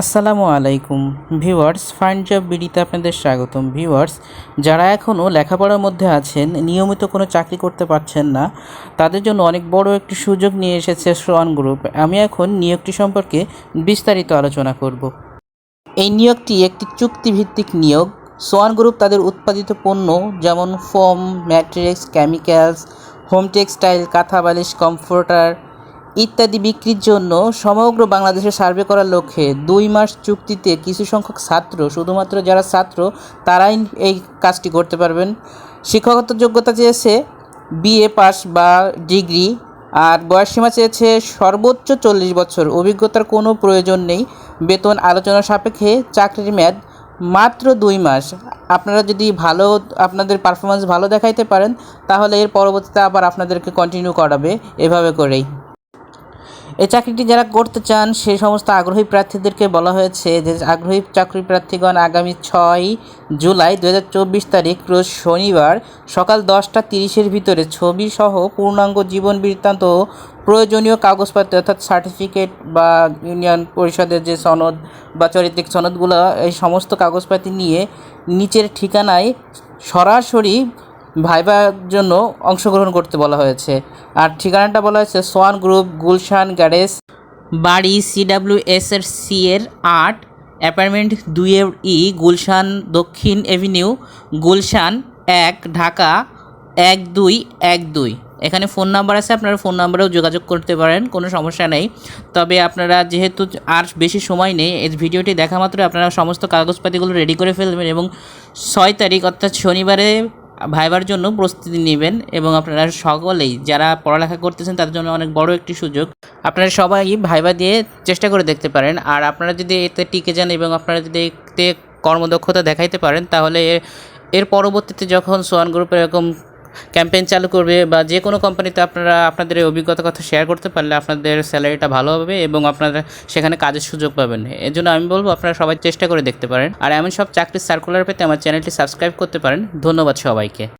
আসসালামু আলাইকুম। Viewers, fine job বিডিতে আপনাদের স্বাগতম। ভিউয়ার্স, যারা এখনও লেখাপড়ার মধ্যে আছেন, নিয়মিত কোনো চাকরি করতে পারছেন না, তাদের জন্য অনেক বড় একটি সুযোগ নিয়ে এসেছে সোয়ান গ্রুপ। আমি এখন নিয়োগটি সম্পর্কে বিস্তারিত আলোচনা করব। এই নিয়োগটি একটি চুক্তিভিত্তিক নিয়োগ। সোয়ান গ্রুপ তাদের উৎপাদিত পণ্য যেমন foam, matrix, chemicals, home textile, কাঁথা বালিশ, কমফোর্টার ইত্যাদি বিক্রির জন্য সমগ্র বাংলাদেশে সার্ভে করার লক্ষ্যে দুই মাস চুক্তিতে কিছু সংখ্যক ছাত্র, শুধুমাত্র যারা ছাত্র, তারাই এই কাজটি করতে পারবেন। শিক্ষাগত যোগ্যতা চেয়েছে বিএ পাস বা ডিগ্রি, আর বয়সসীমা চেয়েছে সর্বোচ্চ চল্লিশ বছর। অভিজ্ঞতার কোনো প্রয়োজন নেই। বেতন আলোচনা সাপেক্ষে চাকরির মেয়াদ মাত্র দুই মাস। আপনারা যদি ভালো, আপনাদের পারফরমেন্স ভালো দেখাইতে পারেন, তাহলে এর পরবর্তীতে আবার আপনাদেরকে কন্টিনিউ করাবে। এভাবে করেই। এই চাকরিটি যারা করতে চান সেই সমস্ত আগ্রহী প্রার্থীদেরকে বলা হয়েছে যে আগ্রহী চাকরি প্রার্থীগণ আগামী ছয় জুলাই দু চব্বিশ তারিখ, রোজ শনিবার সকাল দশটা তিরিশের ভিতরে ছবি সহ পূর্ণাঙ্গ জীবন বৃত্তান্ত প্রয়োজনীয় কাগজপত্র অর্থাৎ সার্টিফিকেট বা ইউনিয়ন পরিষদের যে সনদ বা চরিত্রিক সনদগুলো, এই সমস্ত কাগজপাতি নিয়ে নিচের ঠিকানায় সরাসরি ভাইবার জন্য অংশগ্রহণ করতে বলা হয়েছে। আর ঠিকানাটা বলা হয়েছে সোয়ান গ্রুপ, গুলশান গ্যারেজ, বাড়ি সিডাব্লিউ এস এর সি এর আট, অ্যাপার্টমেন্ট দুইয়ের ই, গুলশান দক্ষিণ এভিনিউ, গুলশান এক, ঢাকা এক দুই এক দুই। এখানে ফোন নাম্বার আছে, আপনারা ফোন নাম্বারেও যোগাযোগ করতে পারেন, কোনো সমস্যা নেই। তবে আপনারা যেহেতু আর বেশি সময় নেই, এই ভিডিওটি দেখা মাত্র আপনারা সমস্ত কাগজপাতিগুলো রেডি করে ফেলবেন এবং ছয় তারিখ, অর্থাৎ শনিবারে ভাইবার জন্য প্রস্তুতি নেবেন এবং আপনারা সকলেই যারা পড়ালেখা করতেছেন তাদের জন্য অনেক বড় একটি সুযোগ। আপনারা সবাই ভাইবা দিয়ে চেষ্টা করে দেখতে পারেন। আর আপনারা যদি এতে টিকে যান এবং আপনারা যদি এতে কর্মদক্ষতা দেখাইতে পারেন, তাহলে এর- পরবর্তীতে যখন সোয়ান গ্রুপ এরকম ক্যাম্পেইন চালু করবে বা যে কোনো কোম্পানিতে আপনারা আপনাদের এই অভিজ্ঞতার কথা শেয়ার করতে পারলে আপনাদের স্যালারিটা ভালো হবে এবং আপনারা সেখানে কাজের সুযোগ পাবেন। এর জন্য আমি বলব, আপনারা সবাই চেষ্টা করে দেখতে পারেন। আর এমন সব চাকরির সার্কুলার পেতে আমার চ্যানেলটি সাবস্ক্রাইব করতে পারেন। ধন্যবাদ সবাইকে।